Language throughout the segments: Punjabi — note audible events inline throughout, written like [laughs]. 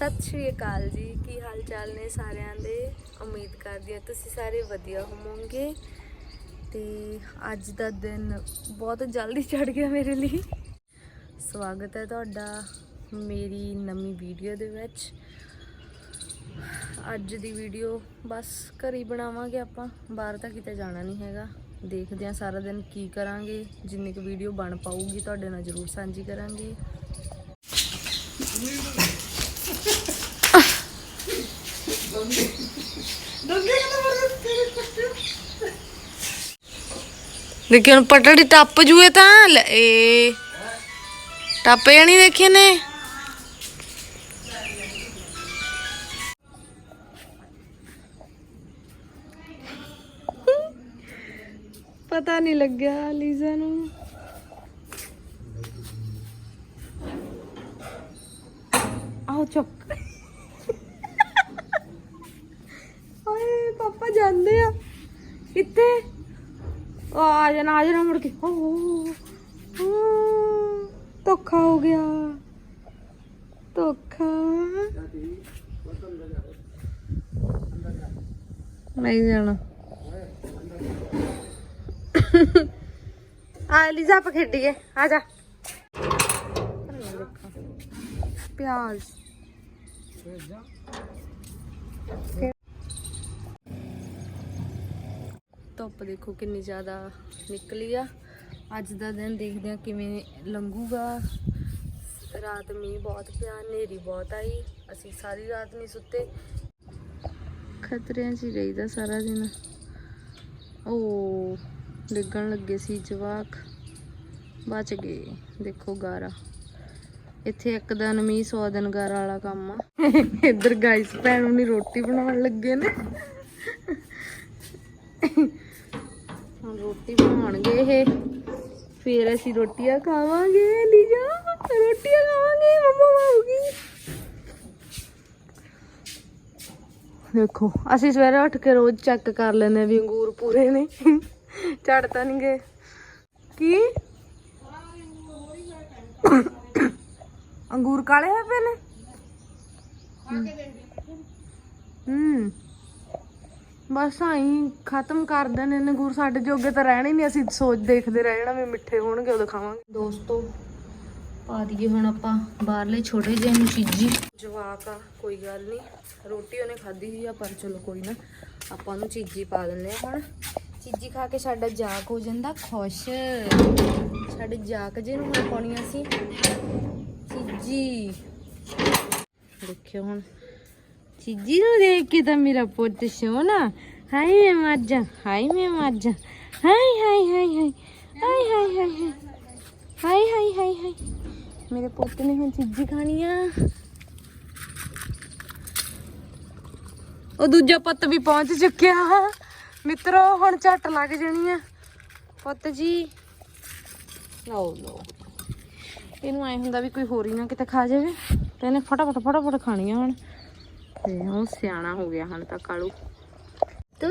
ਸਤਿ ਸ਼੍ਰੀ ਅਕਾਲ ਜੀ। ਕੀ ਹਾਲ ਚਾਲ ਨੇ ਸਾਰਿਆਂ ਦੇ? ਉਮੀਦ ਕਰਦੀ ਹਾਂ ਤੁਸੀਂ ਸਾਰੇ ਵਧੀਆ ਹੋਵੋਗੇ। ਤੇ ਅੱਜ ਦਾ ਦਿਨ ਬਹੁਤ ਜਲਦੀ ਚੜ ਗਿਆ ਮੇਰੇ ਲਈ। ਸਵਾਗਤ ਹੈ ਤੁਹਾਡਾ ਮੇਰੀ ਨਵੀਂ ਵੀਡੀਓ ਦੇ ਵਿੱਚ। ਅੱਜ ਦੀ ਵੀਡੀਓ ਬਸ ਘਰ ਹੀ ਬਣਾਵਾਂਗੇ ਆਪਾਂ। ਬਾਹਰ ਤਾਂ ਕਿਤੇ ਜਾਣਾ ਨਹੀਂ ਹੈਗਾ। ਦੇਖਦੇ ਹਾਂ ਸਾਰਾ ਦਿਨ ਕੀ ਕਰਾਂਗੇ। ਜਿੰਨੀ ਕੁ ਵੀਡੀਓ ਬਣ ਪਾਊਗੀ ਤੁਹਾਡੇ ਨਾਲ ਜ਼ਰੂਰ ਸਾਂਝੀ ਕਰਾਂਗੇ। ਦੇਖੀ ਹੁਣ ਪਟੜੀ ਟੱਪ ਜੂਏ ਤਾਂ ਲੈ ਏ ਟੱਪ ਜਾਣੀ ਦੇਖੇ ਨੇ ਪਤਾ ਨਹੀਂ ਲੱਗਿਆ ਲੀਜ਼ਾ ਨੂੰ ਆਓ ਚੁੱਕ ਪਾਪਾ ਜਾਂਦੇ ਆ। ਕਿੱਥੇ? ਆ ਜਾਣਾ ਆ ਜਾਣਾ ਮੁੜ ਕੇ। ਓ, ਧੋਖਾ ਹੋ ਗਿਆ। ਧੋਖਾ। ਨਹੀਂ ਜਾਣਾ। ਆ, ਲੀਜ਼ਾ, ਆਪਾਂ ਖੇਡੀਏ। ਆ ਜਾ। ਪਿਆਜ਼। ਧੁੱਪ ਦੇਖੋ ਕਿੰਨੀ ਜ਼ਿਆਦਾ ਨਿਕਲੀ ਆ। ਅੱਜ ਦਾ ਦਿਨ ਦੇਖਦੇ ਆ ਕਿਵੇਂ ਲੰਘੂਗਾ। ਰਾਤ ਮੀਂਹ ਬਹੁਤ ਪਿਆ, ਹਨੇਰੀ ਬਹੁਤ ਆਈ, ਅਸੀਂ ਸਾਰੀ ਰਾਤ ਨਹੀਂ ਸੁੱਤੇ। ਖਤਰਿਆਂ 'ਚ ਹੀ ਰਹੀਦਾ ਸਾਰਾ ਦਿਨ। ਓ, ਡਿੱਗਣ ਲੱਗੇ ਸੀ ਜਵਾਕ। ਬਚ ਗਏ, ਦੇਖੋ ਗਾਰਾ। ਇੱਥੇ ਇੱਕ ਦਿਨ ਮੀਂਹ 100 ਦਿਨ ਗਾਰਾ ਵਾਲਾ ਕੰਮ ਆ। ਇੱਧਰ ਗਾਈਸ ਭੈਣ ਨੂੰ ਰੋਟੀ ਬਣਾਉਣ ਲੱਗੇ ਨੇ। ਰੋਟੀ ਬਣਾਉਣਗੇ ਇਹ। ਫਿਰ ਅਸੀਂ ਰੋਟੀਆਂ ਖਾਵਾਂਗੇ ਲੀਜਾ ਰੋਟੀਆਂ ਖਾਵਾਂਗੇ, ਮੰਮਾ ਆਉਗੀ ਦੇਖੋ, ਅਸੀਂ ਸਵੇਰੇ ਉੱਠ ਕੇ ਰੋਜ਼ ਚੈੱਕ ਕਰ ਲੈਂਦੇ ਵੀ ਅੰਗੂਰ ਪੂਰੇ ਨੇ, ਝੜ ਤਾਂ ਨਹੀਂ ਗਏ। ਕੀ? ਅੰਗੂਰ ਕਾਲੇ ਹੋਏ ਪਏ ਨੇ? ਹੂੰ। ਬਸ ਆਈ ਖਤਮ ਕਰ ਦੇਣੇ ਨੇ ਅੰਗੂਰ ਸਾਡੇ ਜੋਗੇ ਤਾਂ ਰਹਿਣੇ ਨਹੀਂ ਅਸੀਂ ਸੋਚ ਦੇਖਦੇ ਰਹਿ ਜਾਣਾ ਵੀ ਮਿੱਠੇ ਹੋਣਗੇ ਉਦੋਂ ਖਾਵਾਂਗੇ। ਦੋਸਤੋ ਪਾ ਦਈਏ ਹੁਣ ਆਪਾਂ ਬਾਹਰਲੇ ਛੋਟੇ ਜਿਹੇ ਨੂੰ ਚੀਜ਼ੀ। ਜਵਾਕ ਆ ਕੋਈ ਗੱਲ ਨਹੀਂ ਰੋਟੀ ਉਹਨੇ ਖਾਧੀ ਸੀ ਆ ਪਰ ਚਲੋ ਕੋਈ ਨਾ ਆਪਾਂ ਉਹਨੂੰ ਚੀਜ਼ੀ ਪਾ ਦਿੰਦੇ ਆ ਹੁਣ। ਚੀਜ਼ੀ ਖਾ ਕੇ ਸਾਡਾ ਜਾਕ ਹੋ ਜਾਂਦਾ ਖੁਸ਼। ਸਾਡੇ ਜਾਕ ਜੇ ਨੂੰ ਹੁਣ ਪਾਉਣੀਆਂ ਸੀ। ਚੀਜ਼ੀ। ਦੇਖਿਓ ਹੁਣ। ਚੀਜ਼ੀ ਨੂੰ ਦੇਖ ਕੇ ਤਾਂ ਮੇਰਾ ਪੁੱਤ ਸੋਨਾ ਹਾਏ ਮੈਂ ਮਰ ਜਾ ਹਾਏ ਮੈਂ ਮਰ ਜਾ ਹਾਏ ਹਾਏ ਹਾਏ ਹਾਏ ਹਾਏ ਹਾਏ ਹਾਏ ਹਾਏ ਹਾਏ ਹਾਏ ਹਾਏ ਮੇਰੇ ਪੁੱਤ ਨੇ ਹੁਣ ਚੀਜ਼ੀ ਖਾਣੀ ਆ ਉਹ ਦੂਜਾ ਪੁੱਤ ਵੀ ਪਹੁੰਚ ਚੁੱਕਿਆ। ਮਿੱਤਰੋ, ਹੁਣ ਝੱਟ ਲੱਗ ਜਾਣੀ ਆ। ਪੁੱਤ ਜੀ। ਲਓ ਲਓ। ਇਹਨੂੰ ਐ ਹੁੰਦਾ ਵੀ ਕੋਈ ਹੋਰ ਹੀ ਨਾ ਕਿਤੇ ਖਾ ਜਾਵੇ। ਤੇ ਇਹਨੇ ਫਟਾਫਟ ਫਟਾਫਟ ਖਾਣੀਆਂ ਹੁਣ। ਉਹ ਸਿਆਣਾ ਹੋ ਗਿਆ ਹੁਣ ਤਾਂ ਕਾਲੂ। ਤੂੰ?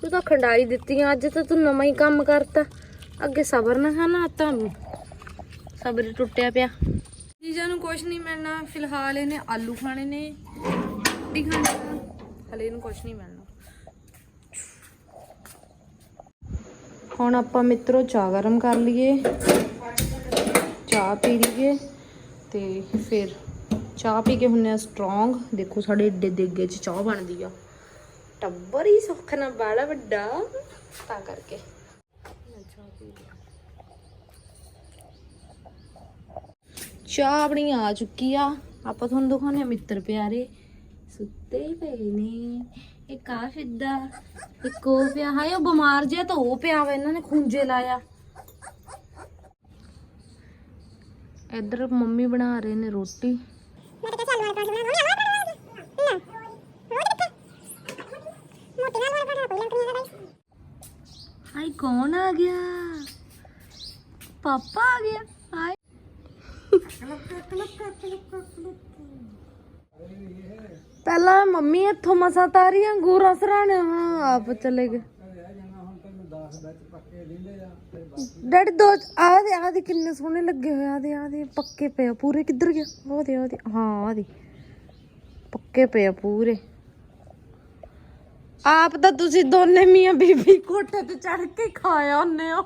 ਤੂੰ ਤਾਂ ਖੰਡਾਈ ਦਿੱਤੀਆਂ ਅੱਜ ਤਾਂ ਤੂੰ ਨਵਾਂ ਹੀ ਕੰਮ ਕਰਤਾ। ਅੱਗੇ ਸਬਰ ਨਾ ਖਾਣਾ ਤਾਂ ਸਬਰ ਹੀ ਟੁੱਟਿਆ ਪਿਆ। ਜੀਜਾ ਨੂੰ ਕੁਝ ਨਹੀਂ ਮਿਲਣਾ, ਫਿਲਹਾਲ ਇਹਨੇ ਆਲੂ ਖਾਣੇ ਨੇ। ਰੋਟੀ ਖਾਣੀ ਆ। ਹਲੇ ਇਹਨੂੰ ਕੁਛ ਨਹੀਂ ਮਿਲਣਾ। ਹੁਣ ਆਪਾਂ ਮਿੱਤਰੋ ਚਾਹ ਗਰਮ ਕਰ ਲਈਏ। ਚਾਹ ਪੀ ਲਈਏ ਤੇ ਫਿਰ ਚਾਹ ਪੀ ਕੇ ਹੁੰਨੇ ਆ ਸਟਰੋਂਗ ਦੇਖੋ ਸਾਡੇ ਏਡੇ ਦੇਗੇ ਚ ਚਾਹ ਬਣਦੀ ਆ। ਟੱਬਰ ਹੀ ਸੁੱਖ ਨਾਲ ਬਾਲਾ ਵੱਡਾ। ਤਾਂ ਕਰਕੇ। ਚਾਹ ਆਪਣੀ ਆ ਚੁੱਕੀ ਆ। ਆਪਾਂ ਤੁਹਾਨੂੰ ਦਿਖਾਉਂਦੇ ਆ ਮਿੱਤਰ ਪਿਆਰੇ। ਸੁੱਤੇ ਪਏ ਨੇ। ਇੱਕ ਆ ਫਿੱਦਾ ਇੱਕ ਉਹ ਪਿਆ। ਹਾਏ, ਉਹ ਬਿਮਾਰ ਜਿਹਾ ਤਾਂ ਉਹ ਪਿਆ ਵਾ, ਇਹਨਾਂ ਨੇ ਖੁੰਝੇ ਲਾਇਆ। ਇੱਧਰ ਮੰਮੀ ਬਣਾ ਰਹੇ ਨੇ ਰੋਟੀ। ਕੌਣ ਆ ਗਿਆ ਪਾਪਾ ਆ ਗਿਆ ਪਹਿਲਾਂ ਮੰਮੀ ਇੱਥੋਂ ਮਸਾ ਤਾਰੀਆਂ ਗੂਰਾ ਸਰਾਣੇ ਹਾਂ ਆਪ ਚਲੇ ਗਏ ਡੈਡੀ ਦੋ, ਆਹ ਦੇ ਆਹ ਦੇ ਕਿੰਨੇ ਸੋਹਣੇ ਲੱਗੇ ਹੋਏ ਆ ਦੇ, ਆਹ ਦੇ, ਪੱਕੇ ਪਏ ਆ ਪੂਰੇ। ਕਿੱਧਰ ਗਿਆ? ਉਹ ਦੇ ਉਹ ਦੇ। ਹਾਂ, ਆਹ ਦੇ। ਪੱਕੇ ਪਏ ਆ ਪੂਰੇ। ਆਪ ਤਾਂ ਤੁਸੀਂ ਦੋਨੇ ਮੀਆਂ ਬੀਬੀ ਕੋਠੇ ਤੇ ਚੜ ਕੇ ਹੀ ਖਾਇਆ ਹੁੰਨੇ ਹੋ।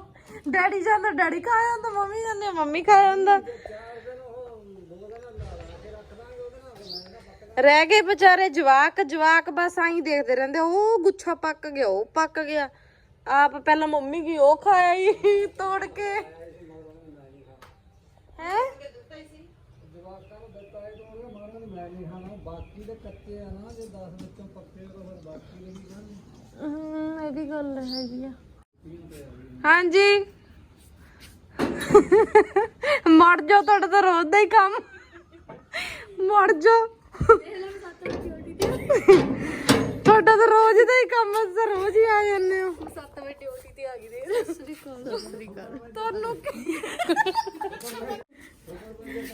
ਡੈਡੀ ਜਾਂਦਾ, ਡੈਡੀ ਖਾਇਆ ਹੁੰਦਾ, ਮੰਮੀ ਜਾਂਦੇ, ਮੰਮੀ ਖਾਇਆ ਹੁੰਦਾ। ਰਹਿ ਗਏ ਵਿਚਾਰੇ ਜਵਾਕ ਜਵਾਕ ਬਸ ਆਈ ਦੇਖਦੇ ਰਹਿੰਦੇ। ਉਹ ਗੁੱਛਾ ਪੱਕ ਗਿਆ, ਉਹ ਪੱਕ ਗਿਆ। ਆਪ ਪਹਿਲਾਂ ਮੰਮੀ ਕੀ ਉਹ ਖਾਇਆ ਹੀ ਤੋੜ ਕੇ। ਹੈ? ਹਮ ਇਹ ਵੀ ਗੱਲ ਹੈਗੀ ਆ। ਹਾਂਜੀ। ਮਰ ਜਾਓ, ਤੁਹਾਡਾ ਤਾਂ ਰੋਜ਼ ਦਾ ਹੀ ਕੰਮ। ਮਰ ਜਾਓ। ਤੁਹਾਡਾ ਤਾਂ ਰੋਜ਼ ਦਾ ਹੀ ਕੰਮ ਹੈ ਰੋਜ਼ ਹੀ ਆ ਜਾਂਦੇ ਹੋ। 7 ਵਜੇ ਡਿਊਟੀ ਤੇ ਆ ਗਈ ਦੇ ਸ੍ਰੀ ਅਕਾਲ ਸ੍ਰੀ ਅਕਾਲ ਤੁਹਾਨੂੰ ਕੀ?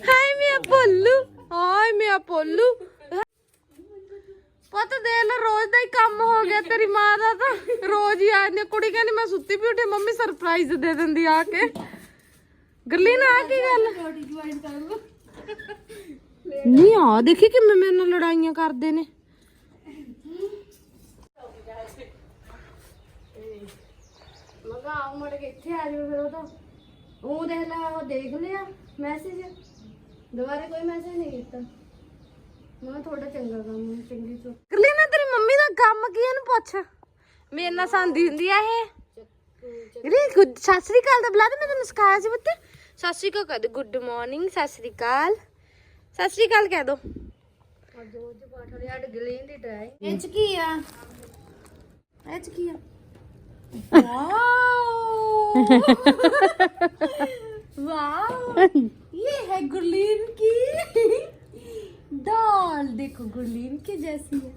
ਹਾਏ ਮੇਰਾ ਪੋਲੂ ਹਾਏ ਮੇਰਾ ਪੋਲੂ ਪਤਾ ਦੇ ਲੈ ਰੋਜ਼ ਦਾ ਹੀ ਕੰਮ ਹੋ ਗਿਆ ਤੇਰੀ ਮਾਂ ਦਾ ਤਾਂ। ਰੋਜ਼ ਹੀ ਆ ਜਾਂਦੀ ਆ। ਕੁੜੀ ਕਹਿੰਦੀ ਮੈਂ ਸੁੱਤੀ ਵੀ ਉੱਠੀ ਮੰਮੀ ਸਰਪ੍ਰਾਈਜ਼ ਦੇ ਦਿੰਦੀ ਆ ਕੇ। ਗੱਲੀ ਨਾ ਆ ਕੀ ਗੱਲ? ਨਹੀਂ ਆ ਦੇਖੀ ਕਿਵੇਂ ਮੇਰੇ ਨਾਲ ਲੜਾਈਆਂ ਕਰਦੇ ਨੇ। ਮਗਾ ਆਉ ਮੜ ਕੇ ਇੱਥੇ ਆ ਜਾਓ ਫਿਰ ਉਹ ਤਾਂ। ਉਹ ਦੇਖ ਲੈ ਉਹ ਦੇਖ ਲਿਆ ਮੈਸੇਜ ਦੁਬਾਰਾ ਕੋਈ ਮੈਸੇਜ ਨਹੀਂ ਕੀਤਾ। ਮੈਂ ਕਿਹਾ ਤੁਹਾਡਾ ਚੰਗਾ ਕੰਮ ਹੈ ਚੰਗੀ ਸੋ ਗੱਲੀ ਨਾ ਤੇਰੀ ਮੰਮੀ ਦਾ ਕੰਮ ਕੀ ਇਹਨੂੰ ਪੁੱਛ। ਮੇਰੇ ਨਾਲ ਸੰਦੀ ਹੁੰਦੀ ਆ ਇਹ। ਜਿਹੜੀ ਗੁੱਡ ਸਤਿ ਸ੍ਰੀ ਅਕਾਲ ਦਾ ਬੁਲਾ ਦੇ ਮੈਂ ਤੈਨੂੰ ਸਿਖਾਇਆ ਸੀ ਪੁੱਤ। ਸਤਿ ਸ੍ਰੀ ਅਕਾਲ ਕਹਿ ਦੇ ਗੁੱਡ ਮਾਰਨਿੰਗ ਸਤਿ ਸ੍ਰੀ ਅਕਾਲ। ਸਤਿ ਸ੍ਰੀ ਅਕਾਲ ਕਹਿ ਦੋ। ਅੱਜ ਉਹ ਚ ਪਾਠ ਵਾਲੀ ਅੱਡ ਗਲੀਨ ਦੀ ਡਰਾਈ ਇਹ ਚ ਕੀ ਆ? ਇਹ ਚ ਕੀ ਆ? ਵਾਓ वाओ ये है गुरलीन की डॉल देखो गुरलीन की जैसी है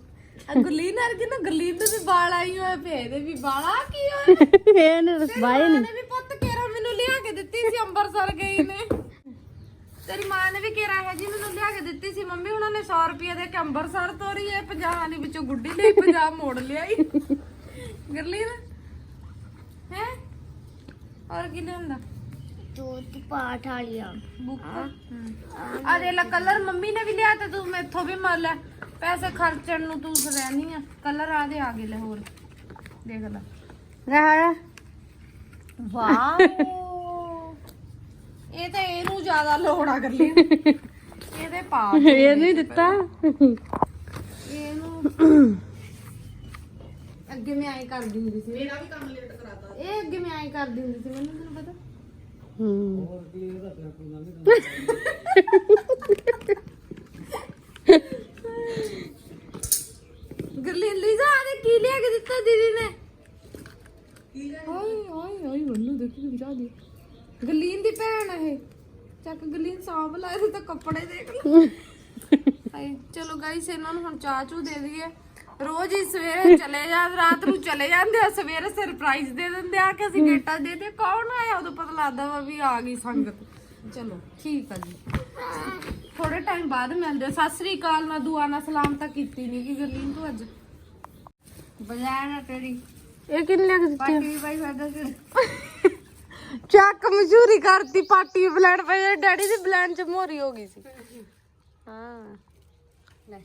ਆ ਗੁਰਲੀਨ ਵਰਗੀ ਨਾ ਗੁਰਲੀਨ ਦੇ ਵੀ ਵਾਲ ਆਈ ਹੋਏ ਪਏ ਇਹਦੇ ਵੀ ਵਾਲਾ ਕੀ ਹੋਏ ਇਹਨੇ ਰਸਵਾਏ ਮਾਂ ਨੇ ਵੀ ਪੁੱਤ ਕੇਰਾ ਮੈਨੂੰ ਲਿਆ ਕੇ ਦਿੱਤੀ ਸੀ ਅੰਮ੍ਰਿਤਸਰ ਗਈ ਨੇ ਤੇਰੀ ਮਾਂ ਨੇ ਵੀ ਕੇਰਾ ਹੈ ਜੀ ਮੈਨੂੰ ਲਿਆ ਕੇ ਦਿੱਤੀ ਸੀ ਮੰਮੀ ਉਹਨਾਂ ਨੇ 100 ਰੁਪਏ ਦੇ ਕੇ ਅੰਮ੍ਰਿਤਸਰ ਤੋਰੀ ਹੈ 50 ਵਾਲੀ ਵਿੱਚੋਂ ਗੁੱਡੀ ਲਈ 50 ਮੋੜ ਲਿਆਈ ਗੁਰਲੀਨ ਹੈ ਔਰ ਕੀ ਲਿਆਂਦਾ? ਜੋਤ ਪਾਠ ਵਾਲੀਆਂ ਬੁੱਕ ਆ ਦੇ ਲੈ ਕਲਰ ਮੰਮੀ ਨੇ ਵੀ ਲਿਆ ਤੇ ਤੂੰ ਮੈਥੋਂ ਵੀ ਮੰਨ ਲੈ। ਪੈਸੇ ਖਰਚਣ ਨੂੰ ਤੂੰ ਰਹਿਨੀ ਆ। ਕਲਰ ਆ ਦੇ ਆ ਗਏ ਲੈ ਹੋਰ। ਦੇਖ ਲੈ। ਰਹਿ ਵਾਓ [laughs] ਇਹ ਤਾਂ ਇਹਨੂੰ ਜ਼ਿਆਦਾ ਲੋੜ ਆ ਗੱਲੀ [laughs] ਇਹਦੇ ਪਾ ਇਹ ਨਹੀਂ ਦਿੱਤਾ। ਇਹਨੂੰ [coughs] ਅੱਗੇ ਮੈਂ ਐਂ ਕਰਦੀ ਹੁੰਦੀ ਸੀ। ਮੇਰਾ ਵੀ ਕੰਮ ਲੇਟ ਇਹ ਅੱਗੇ ਮੈਂ ਐਂ ਕਰਦੀ ਹੁੰਦੀ ਸੀ ਮੈਨੂੰ ਤੈਨੂੰ ਪਤਾ। ਹੂੰ ਗਰਲੀ ਲੀਜ਼ਾ ਆ ਦੇ ਕੀ ਲਿਆ ਕੇ ਦਿੱਤਾ ਦੀਦੀ ਨੇ। ਹਾਏ ਹਾਏ ਹਾਏ ਵੱਲੂ ਦੇਖੀ ਕਿ ਵਿਚਾ ਦੀ। ਗਲੀਨ ਦੀ ਭੈਣ ਆ ਇਹ। ਚੱਕ ਗਲੀਨ ਸਾਂਭ ਲੈ ਇਹਦੇ ਤਾਂ ਕੱਪੜੇ ਦੇਖ [laughs] ਹਾਏ ਚਲੋ ਗਾਈਸ ਇਹਨਾਂ ਨੂੰ ਹੁਣ ਚਾਹ ਚੂ ਦੇ ਦਈਏ। ਰੋਜ਼ ਹੀ ਸਵੇਰੇ ਚਲੇ ਜਾ ਰਾਤ ਨੂੰ ਚਲੇ ਜਾਂਦੇ ਆ ਸਵੇਰੇ ਸਰਪ੍ਰਾਈਜ਼ ਦੇ ਦਿੰਦੇ ਆ ਕਿ ਅਸੀਂ ਗੇਟਾ ਦੇ ਦੇ ਕੌਣ ਆਇਆ ਉਦੋਂ ਪਤਾ ਲੱਗਦਾ ਵਾ ਵੀ ਆ ਗਈ ਸੰਗਤ। ਚਲੋ ਠੀਕ ਆ ਜੀ। ਥੋੜੇ ਟਾਈਮ ਬਾਅਦ ਮਿਲਦੇ ਆ। ਸਤਿ ਸ੍ਰੀ ਅਕਾਲ ਨਾ ਦੁਆ ਨਾ ਸਲਾਮ ਤਾਂ ਕੀਤੀ ਨਹੀਂ ਕਿ ਗਰਲੀਨ ਤੂੰ ਅੱਜ। ਬਜਾਣਾ ਤੇਰੀ। ਇਹ ਕਿੰਨੇ ਲੱਗ ਦਿੱਤੇ? ਪਾਰਟੀ ਬਾਈ ਸਾਡਾ ਕਿ ਚੱਕ ਮਸ਼ਹੂਰੀ ਕਰਤੀ ਪਾਰਟੀ ਬਲੈਂਡ ਪਈ ਡੈਡੀ ਦੀ ਬਲੈਂਡ ਚ ਮੋਰੀ ਹੋ ਗਈ ਸੀ। ਹਾਂ। ਲੈ।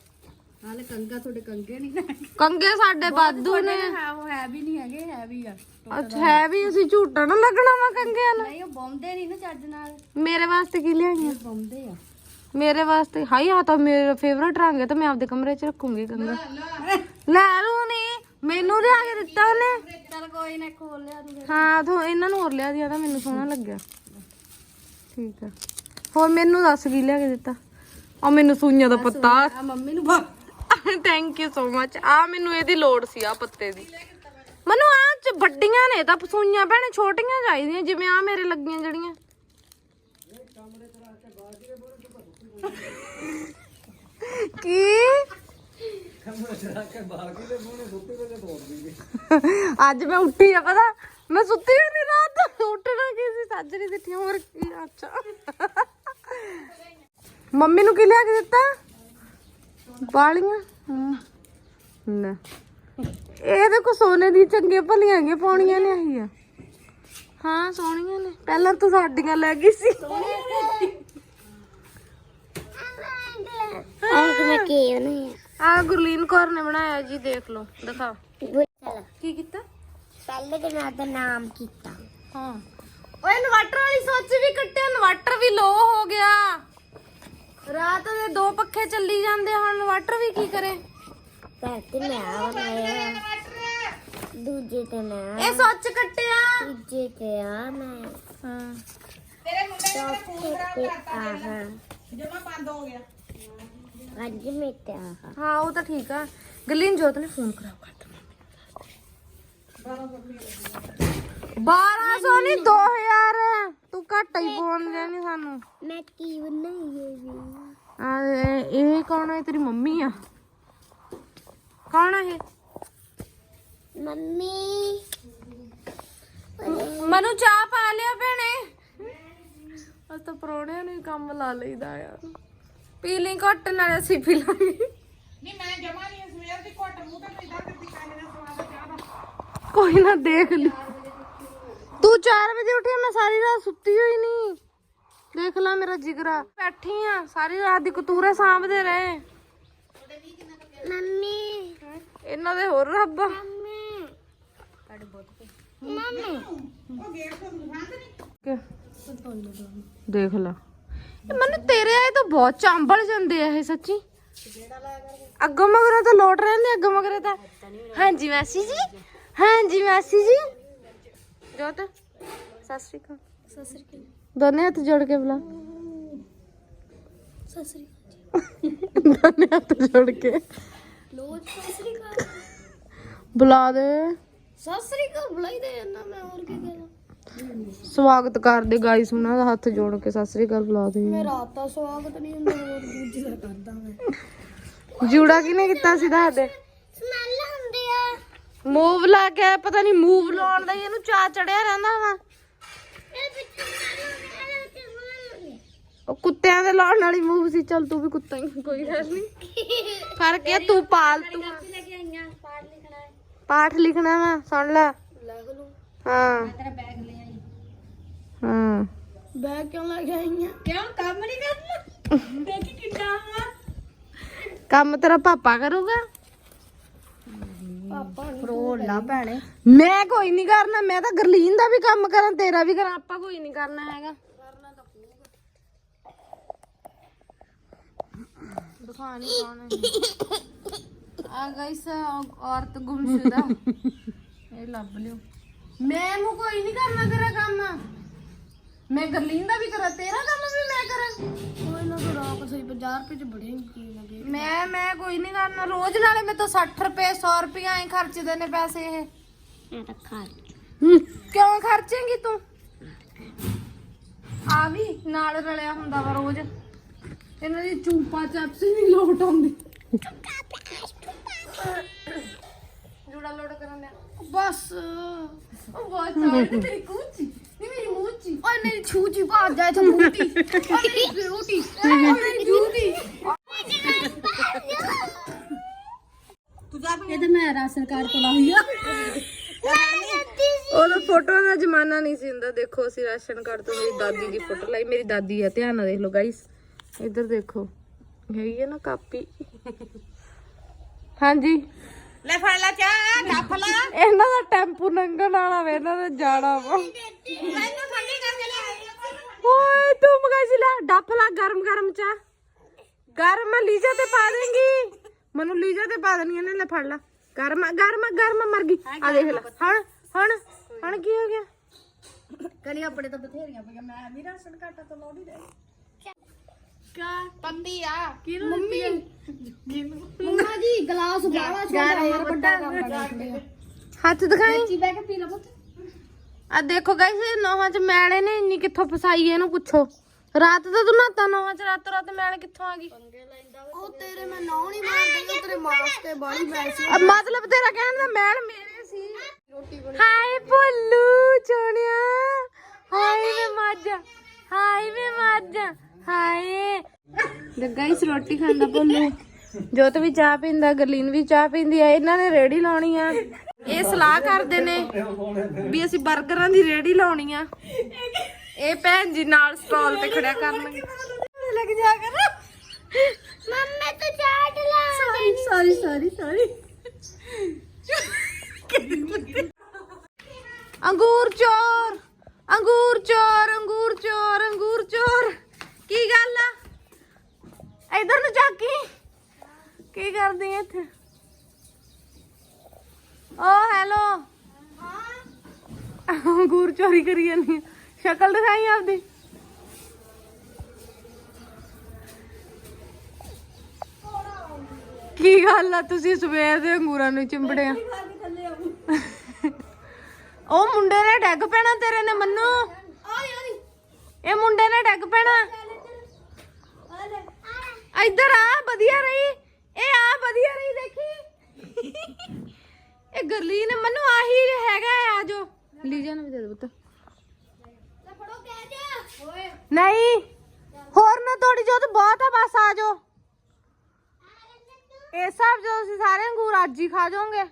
ਹਾਲੇ ਕੰਗਾ ਤੁਹਾਡੇ ਕੰਗੇ ਨਹੀਂ ਕੰਗੇ ਸਾਡੇ ਬਾਦੂ ਨੇ। ਹੈ ਉਹ ਹੈ ਵੀ ਨਹੀਂ ਹੈਗੇ ਹੈ ਵੀ ਆ ਅੱਛਾ ਹੈ ਵੀ ਅਸੀਂ ਝੂਟਾ ਨਾ ਲੱਗਣਾ ਵਾ ਕੰਗਿਆਂ ਨਾਲ ਨਹੀਂ ਉਹ ਬੰਦੇ ਨਹੀਂ ਨਾ ਚੱਜ ਨਾਲ। ਮੇਰੇ ਵਾਸਤੇ ਕੀ ਲਿਆਈਆਂ? ਬੰਦੇ ਆ। ਮੇਰੇ ਵਾਸਤੇ ਹਾਈ ਆ ਤਾਂ ਮੇਰਾ ਫੇਵਰਟ ਰੰਗ ਹੈ ਤਾਂ ਮੈਂ ਆਪਦੇ ਕਮਰੇ 'ਚ ਰੱਖੂੰਗੀ ਕੰਗਾ। ਲੈ ਲੂ। ਨਹੀਂ ਮੈਨੂੰ ਲਿਆ ਕੇ ਦਿੱਤਾ ਉਹਨੇ। ਚੱਲ ਕੋਈ ਨਾ ਖੋਲ ਲਿਆ ਤੂੰ ਹਾਂ ਤੂੰ ਇਹਨਾਂ ਨੂੰ ਹੋਰ ਲਿਆ ਦਿਆ ਤਾਂ ਮੈਨੂੰ ਸੋਹਣਾ ਲੱਗਿਆ। ਠੀਕ ਆ। ਹੋਰ ਮੈਨੂੰ ਦੱਸ ਕੀ ਲਿਆ ਕੇ ਦਿੱਤਾ? ਆ ਮੈਨੂੰ ਸੂਈਆਂ ਦਾ ਪੱਤਾ। ਆ ਮੰਮੀ ਨੂੰ ਥੈਂਕ ਯੂ ਸੋ ਮਚ ਆ ਮੈਨੂੰ ਇਹਦੀ ਲੋੜ ਸੀ, ਆ ਪੱਤੇ ਦੀ। ਮੈਨੂੰ ਆ ਚ ਵੱਡੀਆਂ ਨੇ ਤਾਂ ਸੂਈਆਂ ਭੈਣੇ, ਛੋਟੀਆਂ ਚਾਹੀਦੀਆਂ, ਜਿਵੇਂ ਆ ਮੇਰੇ ਲੱਗੀਆਂ ਜਿਹੜੀਆਂ ਕੀ? ਅੱਜ ਮੈਂ ਉੱਠੀ ਆ, ਪਤਾ, ਮੈਂ ਸੁੱਤੀ ਵੀ ਨਹੀਂ ਰਾਤ। ਉੱਠਣਾ ਕੀ ਸੀ? ਸਾਜਰੀ ਦਿੱਤੀ ਹੋਰ ਕੀ ਅੱਛਾ। ਮੰਮੀ ਨੂੰ ਕੀ ਲਿਆ ਕੇ ਦਿੱਤਾ? ਬਾਲੀਆਂ ਹਾਂ ਨਾ ਇਹ ਦੇਖੋ ਸੋਨੇ ਦੀ ਚੰਗੇ ਭਲੀਆਂ ਹੈਗੀਆਂ ਪਾਉਣੀਆਂ ਨੇ ਆਹੀ ਆ। ਹਾਂ ਸੋਹਣੀਆਂ ਨੇ। ਪਹਿਲਾਂ ਤੂੰ ਸਾਡੀਆਂ ਲੈ ਗਈ ਸੀ। ਮੈਂ ਆ? ਗੁਰਲੀਨ ਕੌਰ ਨੇ ਬਣਾਇਆ ਜੀ ਦੇਖ ਲਓ ਦਿਖਾ ਚਲ ਕੀ ਕੀਤਾ? ਪਹਿਲੇ ਦਿਨ ਦਾ ਨਾਮ ਕੀਤਾ। ਹਾਂ। ਓਏ ਇਨਵਰਟਰ ਵਾਲੀ ਸੋਚ ਵੀ ਕੱਟਿਆ ਇਨਵਰਟਰ ਵੀ ਲੋ ਹੋ ਗਿਆ। ਰਾਤ ਦੇ ਦੋ ਪੱਖੇ ਚੱਲੀ ਜਾਂਦੇ ਹੁਣ ਇਨਵਰਟਰ ਵੀ ਕੀ ਕਰੇ? ਪਹਿਲੇ ਮੈਂ ਬਣਾਇਆ ਦੂਜੇ ਤੇ ਮੈਂ ਇਹ ਸੋਚ ਕੱਟਿਆ। ਤੀਜੇ ਤੇ ਆ ਮੈਂ। ਹਾਂ। ਚੌਥੇ ਤੇ ਆਹ ਜਮਾ ਬੰਦ ਹੋ ਗਿਆ। ਅੱਜ ਮੈਂ ਤੇ ਆਹ ਹਾਂ ਉਹ ਤਾਂ ਠੀਕ ਆ। ਗਲੀਨ ਜੋਤ ਨੇ ਫੋਨ ਕਰਾਓ ਕੱਟ 1200 ਨਹੀਂ 2000 ਤੂੰ ਘੱਟ ਹੀ ਬੋਲ ਜਾਨੀ ਸਾਨੂੰ। ਮੈਂ ਕੀ ਬਣਾਈਏ ਵੀ ਆ ਇਹ ਇਹ ਕੌਣ ਹੈ ਤੇਰੀ ਮੰਮੀ ਆ। ਕੌਣ ਆ ਇਹ? ਮੰਮੀ। ਮਨੂੰ ਚਾਹ ਪਾ ਲਿਆ ਭੈਣੇ। ਅਸ ਤਾਂ ਪਰੋਣਿਆਂ ਨੂੰ ਹੀ ਕੰਮ ਲਾ ਲਈਦਾ ਯਾਰ ਪੀ ਲਈ ਘੱਟ ਨਾਲ ਅਸੀਂ ਪੀ ਲਾਂਗੇ। ਨਹੀਂ ਮੈਂ ਜਮਾ ਨਹੀਂ ਸਵੇਰ ਦੀ ਘੱਟ ਮੂੰਹ ਤੇ ਪੀਦਾ ਤੇ ਕਾਲੇ ਦਾ ਸਵਾਦ ਚਾਹ ਦਾ। ਕੋਈ ਨਾ ਦੇਖ ਲਈ ਤੂੰ 4 ਵਜੇ ਉੱਠੀ ਮੈਂ ਸਾਰੀ ਰਾਤ ਸੁੱਤੀ ਹੋਈ ਨਹੀਂ ਦੇਖ ਲੈ ਮੇਰਾ ਜਿਗਰਾ। ਬੈਠੀ ਆ ਸਾਰੀ ਰਾਤ ਦੀ ਕਤੂਰੇ ਸਾਂਭਦੇ ਰਹੇ। ਮੰਮੀ। ਇਹਨਾਂ ਦੇ ਹੋਰ ਰੱਬ। ਮੰਮੀ। ਦੇਖ ਲਾ। ਮੈਨੂੰ ਤੇਰੇ ਆਏ ਤਾਂ ਬਹੁਤ ਚਾਂਬਲ ਜਾਂਦੇ ਆ ਇਹ ਸੱਚੀ। ਅੱਗੋਂ ਮਗਰੋਂ ਤਾਂ ਲੋਟ ਰਹਿੰਦੇ ਅੱਗੋਂ ਮਗਰੋਂ ਤਾਂ। ਹਾਂਜੀ ਮਾਸੀ ਜੀ। ਹਾਂਜੀ ਮਾਸੀ ਜੀ। ਜੋਤ ਸਤਿ ਸ਼੍ਰੀ ਅਕਾਲ। ਸਤਿ ਸ੍ਰੀ ਅਕਾਲ ਦੋਨੇ ਹੱਥ ਜੋੜ ਕੇ ਬੁਲਾ। ਸਤਿ ਸ੍ਰੀ ਦੋਨੇ ਹੱਥ ਜੋੜ ਕੇ। ਲੋਜ ਸਤਿ ਸ੍ਰੀ ਅਕਾਲ। ਬੁਲਾ ਦੇ। ਸਤਿ ਸ੍ਰੀ ਅਕਾਲ ਬੁਲਾਈ ਦੇ ਜਾਂਦਾ ਮੈਂ ਹੋਰ ਕੀ ਕਰਾਂ ਸਵਾਗਤ ਕਰਦੇ ਗਾਈਸ ਉਹਨਾਂ ਦਾ ਹੱਥ ਜੋੜ ਕੇ ਸਤਿ ਸ੍ਰੀ ਅਕਾਲ ਬੁਲਾ ਦੇ। ਰਾਤ ਦਾ ਸਵਾਗਤ ਨਹੀਂ ਹੁੰਦਾ ਹੋਰ ਦੂਜੀ ਦਾ ਕਰਦਾ ਮੈਂ। ਜੂੜਾ ਕਿਨੇ ਕੀਤਾ ਸੀ ਦੇ। ਸਮੈਲ ਮੂਵ ਲਾ ਕੇ ਆਇਆ, ਪਤਾ ਨਹੀਂ ਮੂਵ ਲਾਉਣ ਦਾ ਹੀ ਇਹਨੂੰ ਚਾ ਚੜਿਆ ਰਹਿੰਦਾ ਵਾ। ਉਹ ਕੁੱਤਿਆਂ ਦੇ ਲਾਉਣ ਵਾਲੀ ਮੂਵ ਸੀ ਚੱਲ ਤੂੰ ਵੀ ਕੁੱਤਾ ਹੀ ਕੋਈ ਗੱਲ ਨਹੀਂ ਫ਼ਰਕ ਇਹ ਤੂੰ ਪਾਲਤੂ ਆ। ਲੈ ਕੇ ਆਈਆਂ ਪਾਠ ਲਿਖਣਾ ਹੈ। ਪਾਠ ਲਿਖਣਾ ਵਾ ਸੁਣ ਲੈ। ਲੱਗ ਲੂ ਹਾਂ। ਤੇਰਾ ਬੈਗ ਲੈ ਆਈ। ਹਾਂ। ਬੈਗ ਕਿਉਂ ਲੈ ਕਿਉਂ? ਕੰਮ ਨਹੀਂ ਕਰਨਾ? [laughs] ਬੈਗ ਕਿੱਡਾ ਵਾ। ਕੰਮ ਤੇਰਾ ਪਾਪਾ ਕਰੂਗਾ? ਫਰੋਲਾ ਭੈਣੇ। ਮੈਂ ਕੋਈ ਨਹੀਂ ਕਰਨਾ ਮੈਂ ਤਾਂ ਗਰਲੀਨ ਦਾ ਵੀ ਕੰਮ ਕਰਾਂ ਤੇਰਾ ਵੀ ਕਰਾਂ ਆਪਾਂ ਕੋਈ ਨਹੀਂ ਕਰਨਾ ਹੈਗਾ। ਦਿਖਾਣੀ ਕੌਣ ਹੈ। ਆ ਗਾਇਸ ਔਰਤ ਗੁੰਮਸ਼ੁਦਾ। ਇਹ ਲੱਭ ਲਿਓ। ਮੈਂ ਨੂੰ ਕੋਈ ਨਹੀਂ ਕਰਨਾ ਤੇਰਾ ਕੰਮ। ਮੈਂ ਗਰਲੀਨ ਦਾ ਵੀ ਕਰਾਂ ਤੇਰਾ ਕੰਮ ਵੀ ਮੈਂ ਕਰਾਂ। 50 ਰੁਪਏ ਚ ਬੜੇ ਕੀ ਲੱਗੇ ਮੈਂ ਮੈਂ ਕੋਈ ਨਹੀਂ ਕਰਨਾ। ਰੋਜ਼ ਨਾਲੇ ਮੈਂ ਤਾਂ 60 ਰੁਪਏ 100 ਰੁਪਏ ਐ ਖਰਚਦੇ ਨੇ ਪੈਸੇ ਇਹ। ਮੈਂ ਤਾਂ ਖਾ ਕਿਉਂ ਖਰਚੇਂਗੀ ਤੂੰ? ਆ ਵੀ ਨਾਲ ਰਲਿਆ ਹੁੰਦਾ ਵਾ ਰੋਜ਼। ਇਹਨਾਂ ਦੀ ਚੂਪਾ ਚਾਪਸ ਹੀ ਨਹੀਂ ਲੋਟ ਆਉਂਦੀ। ਜੂੜਾ ਲੋਡ ਕਰਨ ਦਿਆ ਬਸ। ਉਹ ਬਹੁਤ ਚਾੜ ਤੇਰੀ ਕੂਚੀ। ਨਹੀਂ ਮੇਰੀ ਮੂਚੀ ਓਏ ਮੇਰੀ ਛੂਚੀ ਭਾਗ ਜਾਏ ਤਾਂ ਮੂਤੀ ਓਏ ਮੇਰੀ ਬਿਊਟੀ ਓਏ ਮੇਰੀ ਜੂਤੀ ਇਹ ਤਾਂ ਮੈਂ ਰਾਸ਼ਨ ਕਾਰਡ ਤੋਂ ਲਾਈ ਆ। ਉਹਦਾ ਫੋਟੋ ਦਾ ਜ਼ਮਾਨਾ ਨਹੀਂ ਸੀ ਹੁੰਦਾ। ਦੇਖੋ ਅਸੀਂ ਰਾਸ਼ਨ ਕਾਰਡ ਤੋਂ ਮੇਰੀ ਦਾਦੀ ਦੀ ਫੋਟੋ ਲਾਈ। ਮੇਰੀ ਦਾਦੀ ਹੈ ਧਿਆਨ ਨਾਲ ਦੇਖ ਲਓ ਗਾਇਸ ਇੱਧਰ ਦੇਖੋ। ਹੈਗੀ ਹੈ ਨਾ ਕਾਪੀ। ਹਾਂਜੀ। ਲੈ ਫੜ ਲੈ ਚਾਹ ਡੱਫ ਲਾ। ਇਹਨਾਂ ਦਾ ਟੈਂਪੂ ਲੰਘਣ ਵਾਲਾ ਵੇ ਇਹਨਾਂ ਦਾ ਜਾਣਾ ਵਾ। ਮੈਨੂੰ ਠੰਡੀ ਕਰਕੇ ਲੈ ਓਏ ਤੂੰ ਮਗਾਈ ਲੈ ਡੱਫ ਲਾ ਗਰਮ ਗਰਮ ਚਾ ਗਰਮ ਲੀਜਾ ਤੇ ਪਾ ਦੇਂਗੀ। ਮੈਨੂੰ ਲੀਜਾ ਤੇ ਪਾ ਦੇਣੀ ਇਹਨੇ ਲੈ ਫੜ ਲਾ। ਗਰਮ ਗਰਮ ਗਰਮ ਮਰ ਗਈ। ਆ ਦੇਖ ਲੈ। ਹੁਣ ਹੁਣ ਹੁਣ ਕੀ ਹੋ ਗਿਆ? ਕਲੀ ਆਪਣੇ ਤਾਂ ਬਥੇਰੀਆਂ ਪਈਆਂ ਮੈਂ ਵੀ ਰਾਸ਼ਨ ਕਾਰਡ ਤੋਂ ਲਾਉਣੀ ਦੇ ਪੰਦੀ ਆ। ਮੰਮੀ। ਮੰਮਾ ਜੀ ਗਲਾਸ ਬਾਲਾ ਛੋਟਾ ਯਾਰ ਵੱਡਾ ਕੰਮ ਕਰਦੇ ਹੱਥ ਦਿਖਾਈ। ਚੀ ਬੈ ਕੇ ਪੀ ਲਵੋ ਆ ਦੇਖੋ ਗਾਇਸ ਇਹ ਨੋਹਾਂ ਚ ਮੈਲੇ ਨੇ ਇੰਨੀ ਕਿੱਥੋਂ ਫਸਾਈ ਇਹਨੂੰ ਪੁੱਛੋ। ਰਾਤ ਤਾਂ ਤੂੰ ਨਾਤਾ ਨੋਹਾਂ ਚ ਰਾਤੋਂ ਰਾਤ ਮੈਲ ਕਿੱਥੋਂ ਆ ਗਈ? ਉਹ ਤੇਰੇ ਮੈਂ ਨੌ ਨਹੀਂ ਮਾਰਦੀ ਤੇਰੇ ਮਾਸ ਤੇ ਬਾਲੀ ਮੈਸੀ ਆ ਮਤਲਬ ਤੇਰਾ ਕਹਿਣ ਦਾ ਮੈਲ ਮੇਰੇ ਸੀ। ਹਾਏ ਭੁੱਲੂ ਚੋਣਿਆ। ਹਾਏ ਵੇ ਮਾਜਾ ਹਾਏ ਵੇ ਮਾਜਾ ਹਾਏ। ਜੱਗਾ ਇਸ ਰੋਟੀ ਖਾਂਦਾ ਭੁੱਲੂ। ਜੋਤ ਵੀ ਚਾਹ ਪੀਂਦਾ ਗਰਲੀਨ ਵੀ ਚਾਹ ਪੀਂਦੀ ਆ ਇਹਨਾਂ ਨੇ ਰੇੜੀ ਲਾਉਣੀ ਆ। ਇਹ ਸਲਾਹ ਕਰਦੇ ਨੇ ਵੀ ਅਸੀਂ 버ਗਰਾਂ ਦੀ ਰੇੜੀ ਲਾਉਣੀ ਆ। ਇਹ ਭੈਣ ਜੀ ਨਾਲ ਸਟਾਲ ਤੇ ਖੜਿਆ ਕਰਨਗੇ ਲੱਗ ਜਾ ਕਰ। ਮੰਮੀ ਤੂੰ ਚਾਟ ਸੌਰੀ ਸੌਰੀ ਸੌਰੀ ਅੰਗੂਰ ਚੋਰ ਅੰਗੂਰ ਚੋਰ ਅੰਗੂਰ ਚੋਰ ਅੰਗੂਰ ਚੋਰ। ਕੀ ਗੱਲ ਆ? ਇਧਰ ਨੂੰ ਝਾਕੀ ਕੀ। ਕਰਦੀ ਐ ਇੱਥੇ? ਓ ਹੈਲੋ ਅੰਗੂਰ ਚੋਰੀ ਕਰੀ ਜਾਂਦੀ। ਸ਼ਕਲ ਦਿਖਾਈ ਆਪਦੀ। ਕੀ ਗੱਲ ਆ? ਤੁਸੀਂ ਸਵੇਰ ਦੇ ਅੰਗੂਰਾਂ ਨੂੰ ਚਿੰਬੜਿਆ। ਉਹ ਮੁੰਡੇ ਨੇ ਡੈਗ ਪੈਣਾ ਤੇਰੇ ਨੇ ਮੰਨੂ? ਇਹ ਮੁੰਡੇ ਨੇ ਡੈਗ ਪੈਣਾ। ਇੱਧਰ ਆ, ਵਧੀਆ ਰਹੀ। ਇਹ ਆ, ਵਧੀਆ ਰਹੀ, ਦੇਖੀ। ਇਹ ਗਰਲੀ ਨੇ ਆਹੀ ਹੈਗਾ ਆ ਜੋ ਲੀਜਾ ਨੂੰ ਵੀ ਦੇ ਦੇ ਪੁੱਤ। ਨਹੀਂ, ਹੋਰ ਨਾ ਥੋੜੀ ਜੋ ਤਾਂ ਬਹੁਤ ਆ, ਬਸ ਆ ਜਾਓ। ਇਸ ਹਿਸਾਬ ਜੋ ਅਸੀਂ ਸਾਰੇ ਅੰਗੂਰ ਅੱਜ ਹੀ ਖਾ ਜਾਓਗੇ।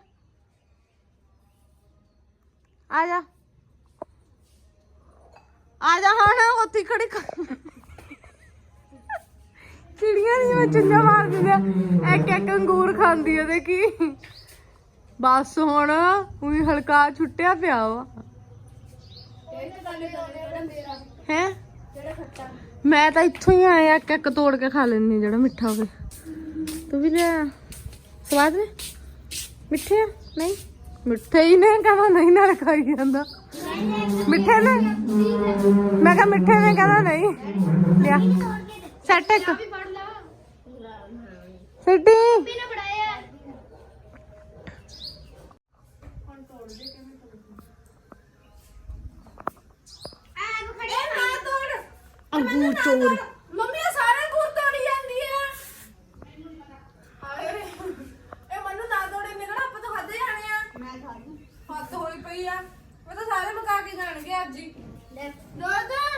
ਆ ਜਾ। ਆ ਜਾ ਹੁਣ ਉੱਥੇ ਖੜੀ ਚਿੜੀਆਂ ਨਹੀਂ ਮੈਂ ਚੁੰਝਾ ਮਾਰ ਦਿੰਦਾ ਇੱਕ ਇੱਕ ਅੰਗੂਰ ਖਾਂਦੀ ਆ, ਦੇਖੀ। ਬਸ ਹੁਣ ਉਹੀ ਹਲਕਾ ਛੁੱਟਿਆ ਪਿਆ ਵਾ। ਹੈ? ਮੈਂ ਤਾਂ ਇੱਥੋਂ ਹੀ ਆਇਆ ਇੱਕ ਇੱਕ ਤੋੜ ਕੇ ਖਾ ਲੈਣੀ ਜਿਹੜਾ ਮਿੱਠਾ ਹੋਵੇ। ਤੂੰ ਵੀ ਲਿਆ। ਸਵਾਦ ਨੇ? ਮਿੱਠੇ ਆ? ਨਹੀਂ? ਮਿੱਠੇ ਹੀ ਨੇ, ਕਹਿੰਦਾ ਨਹੀਂ, ਨਾਲ ਖਾਈ ਜਾਂਦਾ। ਮਿੱਠੇ ਨੇ? ਮੈਂ ਕਿਹਾ ਮਿੱਠੇ ਨੇ, ਕਹਿੰਦਾ ਨਹੀਂ। ਲਿਆ। ਸੈਟ ਇੱਕ। ਅੰਗੂਰ ਚੋਰ। ਮੰਮੀ ਇਹ ਸਾਰੇ ਅੰਗੂਰ ਤੋੜੀ ਜਾਂਦੀ ਆ। ਹਾਏ ਇਹ ਮੈਨੂੰ ਨਾ ਤੋੜੇ ਮੇਰੇ ਨਾਲ ਆਪਾਂ ਤਾਂ ਖਾਦੇ ਜਾਣੇ ਆ। ਮੈਂ ਖਾਦੀ ਹੱਥ ਹੋਈ ਪਈ ਆ। ਮੈਂ ਤਾਂ ਸਾਰੇ ਮਕਾ ਕੇ ਜਾਣਗੇ ਅੱਜ ਹੀ। ਦੁੱਧ ਮਨ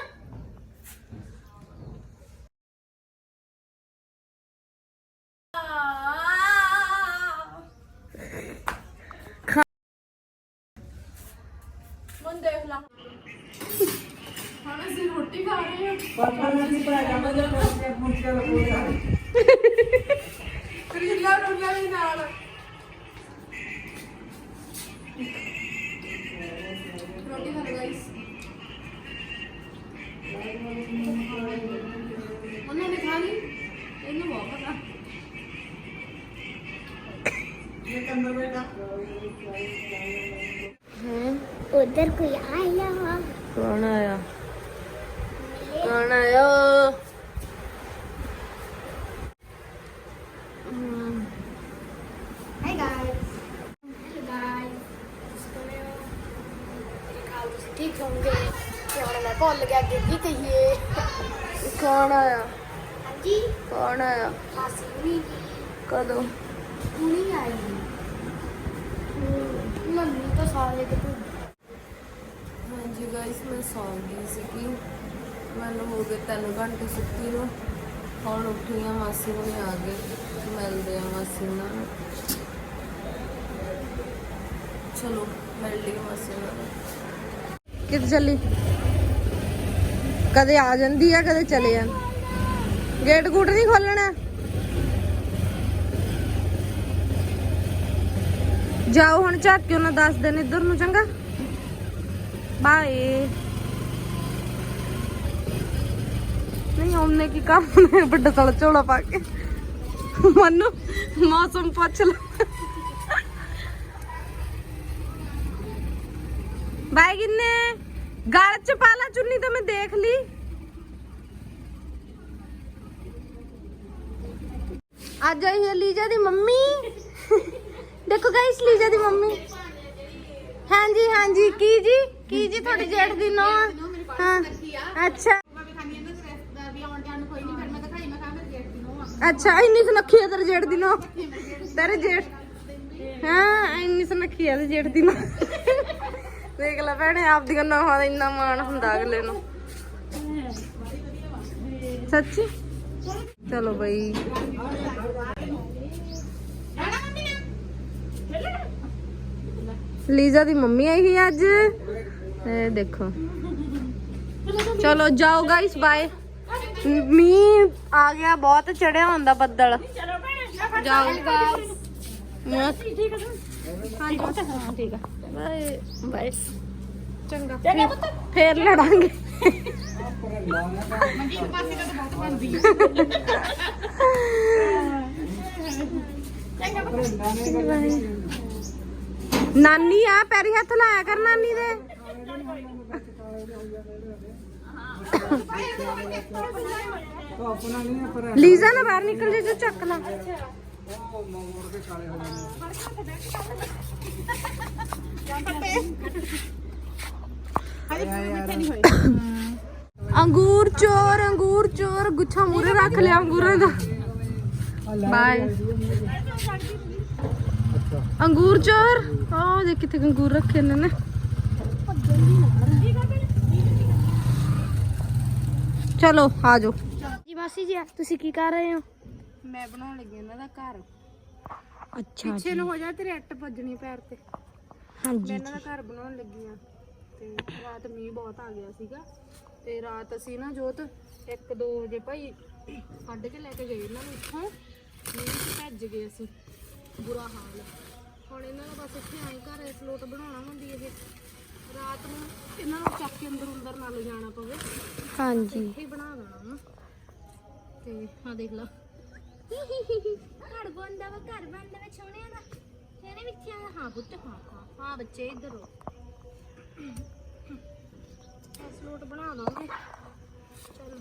उधर कोई आया कौन आया hmm, hi guys hello guys ठीक होंगे ਤੇ ਹੁਣ ਮੈਂ ਭੁੱਲ ਗਿਆ ਅੱਗੇ ਕੀ ਕਹੀਏ ਕੌਣ ਆਇਆ ਹਾਂਜੀ ਕੌਣ ਆਇਆ ਮਾਸੀ ਵੀ ਕਦੋਂ ਹੁਣੀ ਆਈ ਮੰਮੀ ਤਾਂ ਸਾਰੇ ਕਿਤੇ ਹਾਂਜੀ ਗਾਇਸ ਮੈਂ ਸੌਂ ਗਈ ਸੀਗੀ ਮੈਨੂੰ ਹੋ ਗਏ 3 ਘੰਟੇ ਸੁੱਤੀ ਨੂੰ ਹੁਣ ਉੱਠੀ ਆ ਮਾਸੀ ਹੁਣੀ ਆ ਗਏ ਮਿਲਦੇ ਆ ਮਾਸੀ ਨਾਲ। ਚਲੋ, ਮਿਲ ਲਈ ਮਾਸੀ ਨਾਲ। ਕਿੱਥੇ ਚੱਲੀ? ਕਦੇ ਆ ਜਾਂਦੀ ਆ, ਕਦੇ ਚਲੇ ਜਾਂ ਗੇਟ ਗੂਟ ਨਹੀਂ ਖੋਲਣਾ? ਜਾਓ ਹੁਣ ਝਾਕਿਓ ਨਾ ਦੱਸ ਦਿਨ ਇੱਧਰ ਨੂੰ, ਚੰਗਾ। ਬਾਏ ਨਹੀਂ, ਉਹਨੇ ਕੀ ਕੰਮ ਨੇ, ਵੱਡਾ ਸਾਲਾ ਝੋਲਾ ਪਾ ਕੇ। ਮਨੂੰ, ਮੌਸਮ ਪੁੱਛ ਲੈ। ਬਾਈ ਕਿੰਨੇ? ਗਲ ਚ ਪਾ ਚੁੰਨੀ ਤਾਂ ਮੈਂ ਦੇਖ ਲਈ। ਅੱਜ ਆਈ ਹੈ ਲੀਜਾ ਦੀ ਮੰਮੀ। ਦੇਖੋ ਗਾਇਸ ਲੀਜਾ ਦੀ ਮੰਮੀ। ਹਾਂਜੀ ਹਾਂਜੀ, ਕੀ ਜੀ? ਕੀ ਜੀ ਤੁਹਾਡੀ ਜੇਠ ਦੀ ਨੋ? ਹਾਂ, ਅੱਛਾ। ਅੱਛਾ, ਇੰਨੀ ਸੁਨੱਖੀ ਹੈ ਤੇਰੇ ਜੇਠ ਦੀ ਨੋ। ਤੇਰੇ ਜੇਠ। ਹਾਂ, ਇੰਨੀ ਸੁਨੱਖੀ ਹੈ ਤੇ ਜੇਠ ਦੀ ਨੋ। ਦੇਖ ਲੈ ਭੈਣੇ, ਆਪਦੀਆਂ ਨੋਹਾਂ ਦਾ ਇੰਨਾ ਮਾਣ ਹੁੰਦਾ ਅਗਲੇ ਨੂੰ। ਸੱਚੀ? ਚਲੋ ਬਈ। ਲੀਜ਼ਾ ਦੀ ਮੰਮੀ ਆਈ ਸੀ ਅੱਜ। ਇਹ ਦੇਖੋ। ਚਲੋ ਜਾਓ ਗਾਇਸ ਬਾਏ ਮੀਂਹ ਆ ਗਿਆ ਬਹੁਤ ਚੜਿਆ ਹੁੰਦਾ ਬੱਦਲ। ਜਾਓ ਮੈਂ ਠੀਕ ਹੈ ਹਾਂਜੀ। ਹਾਂ ਠੀਕ ਹੈ ਬਾਏ ਬਾਏ। ਚੰਗਾ। ਚੰਗਾ ਪੁੱਤ। ਫੇਰ ਲੜਾਂਗੇ। ਚੰਗਾ ਪੁੱਤ। ਨਾਨੀ ਆ ਪੈਰੀ ਹੱਥ ਲਾਇਆ ਕਰ ਨਾਨੀ ਦੇ। ਲੀਜ਼ਾ ਨਾ ਬਾਹਰ ਨਿਕਲ ਜੇ, ਜੋ ਚੱਕ ਲਾ। ਅੰਗੂਰ ਚੋਰ ਅੰਗੂਰ ਚੋਰ, ਗੁੱਛਾ ਮੂਰੇ ਰੱਖ ਲਿਆ ਅੰਗੂਰਾਂ ਦਾ। ਬਾਏ ਅੰਗੂਰ ਚੋਰ। ਆਹ ਦੇ ਕਿੱਥੇ ਅੰਗੂਰ ਰੱਖੇ ਨੇ ਨੇ। ਚਲੋ ਆ ਜਾਓ। ਜੀ ਮਾਸੀ ਜੀ ਤੁਸੀਂ ਕੀ ਕਰ ਰਹੇ ਹੋ? ਮੈਂ ਬਣਾਉਣ ਲੱਗੀ ਇਹਨਾਂ ਦਾ ਘਰ। ਅੱਛਾ ਪਿੱਛੇ ਨੂੰ ਹੋ ਜਾ ਤੇਰੇ ਅੱਟ ਭੱਜਣੀ ਪੈਰ ਤੇ। ਹਾਂਜੀ ਮੈਂ ਇਹਨਾਂ ਦਾ ਘਰ ਬਣਾਉਣ ਲੱਗੀ ਆ ਤੇ ਰਾਤ ਮੀਂਹ ਬਹੁਤ ਆ ਗਿਆ ਸੀਗਾ। ਤੇ ਰਾਤ ਅਸੀਂ ਨਾ ਜੋਤ 1 2 ਵਜੇ ਭਾਈ ਕੱਢ ਕੇ ਲੈ ਕੇ ਗਏ ਇਹਨਾਂ ਨੂੰ ਇੱਥੋਂ। ਮੀਂਹ 'ਚ ਭੱਜ ਗਏ ਅਸੀਂ। ਬੁਰਾ ਹਾਲ ਹੁਣ ਇਹਨਾਂ ਦਾ ਬਸ ਇੱਥੇ ਆਈ ਘਰ ਇਸ ਲੋਟ ਬਣਾਉਣਾ ਹੁੰਦੀ ਇਹ। ਰਾਤ ਨੂੰ ਇਹਨਾਂ ਨੂੰ ਚੱਕ ਕੇ ਅੰਦਰ ਅੰਦਰ ਨਾ ਲਿਜਾਣਾ ਪਵੇ। ਹਾਂਜੀ। ਇੱਥੇ ਹੀ ਬਣਾ ਦੇਣਾ ਨਾ ਤੇ ਆ ਦੇਖ ਲਾ। ਘਰ ਬੰਦਾ ਵਾ ਘਰ ਬੰਦਾ ਵਾ ਸੋਹਣਿਆਂ ਦਾ। ਸੋਹਣੇ ਵਿੱਚ ਹਾਂ ਪੁੱਤ ਹਾਂ ਹਾਂ ਹਾਂ ਬੱਚੇ ਇੱਧਰ ਹੋ ਇਸ ਲੋਟ ਬਣਾ ਦਾਂਗੇ। ਚਲੋ।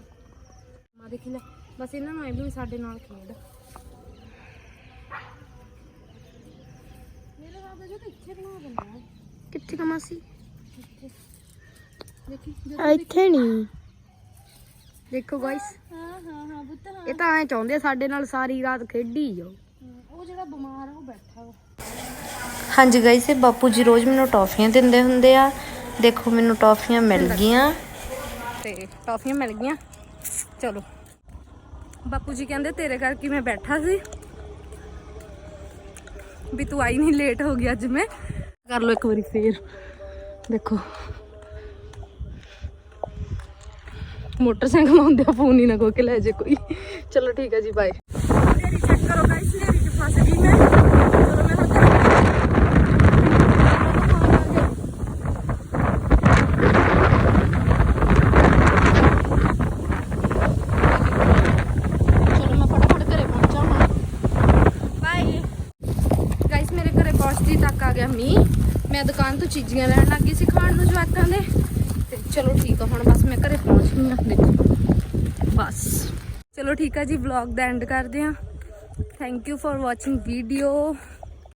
ਮਾ ਦੇਖ ਲੈ ਬਸ ਇਹਨਾਂ ਨੂੰ ਵੀ ਸਾਡੇ ਨਾਲ ਖੇਡ। ਮੇਰੇ ਰਾਤ ਜੋ ਤਾਂ ਇੱਥੇ ਬਣਾ ਦਿੰਦਾ ਕਿੱਥੇ ਸੀ? ਦੇਖੀ ਇੱਥੇ ਨਹੀਂ ਦੇਖੋ ਗਾਇਸ ਹਾਂ ਹਾਂ ਹਾਂ ਪੁੱਤ ਹਾਂ ਇਹ ਤਾਂ ਐ ਚਾਹੁੰਦੇ ਆ ਸਾਡੇ ਨਾਲ ਸਾਰੀ ਰਾਤ ਖੇਡੀ ਜਾਓ। ਉਹ ਜਿਹੜਾ ਬਿਮਾਰ ਆ ਉਹ ਬੈਠਾ ਵਾ। ਹਾਂਜੀ ਗਾਇਸ ਇਹ ਬਾਪੂ ਜੀ ਰੋਜ਼ ਮੈਨੂੰ ਟੌਫੀਆਂ ਦਿੰਦੇ ਹੁੰਦੇ ਆ। ਦੇਖੋ ਮੈਨੂੰ ਟੌਫੀਆਂ ਮਿਲ ਗਈਆਂ। ਤੇ ਟੌਫੀਆਂ ਮਿਲ ਗਈਆਂ। ਚਲੋ। ਬਾਪੂ ਜੀ ਕਹਿੰਦੇ ਤੇਰੇ ਕਰਕੇ ਮੈਂ ਬੈਠਾ ਸੀ? ਵੀ ਤੂੰ ਆਈ ਨਹੀਂ ਲੇਟ ਹੋ ਗਈ ਅੱਜ ਮੈਂ। ਕਰ ਲੋ ਇੱਕ ਵਾਰੀ ਫੇਰ। ਦੇਖੋ। ਮੋਟਰਸਾਈਕਲ ਆਉਂਦੇ ਆ ਫੋਨ ਹੀ ਨਾ ਕੋ ਕੇ ਲੈ ਜੇ ਕੋਈ ਚਲੋ ਠੀਕ ਹੈ ਜੀ ਬਾਏ ਨੇਰੀ ਚੈੱਕ ਕਰੋ ਗਾਇਸ ਨੇਰੀ ਚ ਫਸ ਗਈ ਮੈਂ ਚਲੋ ਮੈਂ ਹੁਣ ਘਰ ਚਲੋ ਚਲੋ ਠੀਕ ਆ, ਹੁਣ ਬਸ ਮੈਂ ਘਰੇ ਪਹੁੰਚ ਗਈ ਹਾਂ, ਦੇਖੋ। ਬਸ। ਚਲੋ ਠੀਕ ਆ ਜੀ ਵਲੌਗ ਦਾ ਐਂਡ ਕਰਦੇ ਹਾਂ। Thank you for watching video